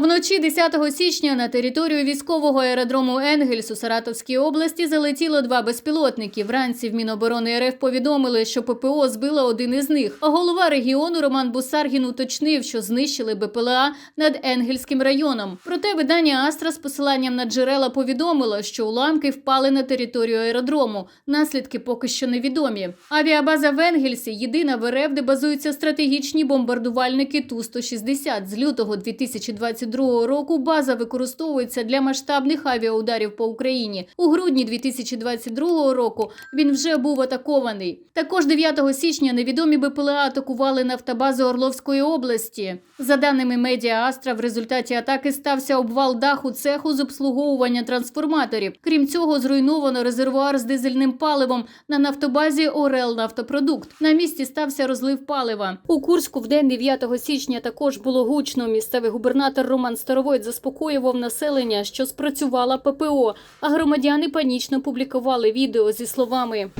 Вночі 10 січня на територію військового аеродрому Енгельс у Саратовській області залетіло два безпілотники. Вранці в Міноборони РФ повідомили, що ППО збила один із них. А голова регіону Роман Бусаргін уточнив, що знищили БПЛА над Енгельським районом. Проте видання Астра з посиланням на джерела повідомило, що уламки впали на територію аеродрому. Наслідки поки що невідомі. Авіабаза в Енгельсі єдина в РФ, де базуються стратегічні бомбардувальники Ту-160. З лютого 2022 року база використовується для масштабних авіаударів по Україні. У грудні 2022 року він вже був атакований. Також 9 січня невідомі БПЛА атакували нафтобазу Орловської області. За даними медіа Астра, в результаті атаки стався обвал даху цеху з обслуговування трансформаторів. Крім цього, зруйновано резервуар з дизельним паливом на нафтобазі Орел Нафтопродукт. На місці стався розлив палива. У Курську в день 9 січня також було гучно. Місцевий губернатор Роман Старовойт заспокоював населення, що спрацювала ППО, а громадяни панічно публікували відео зі словами.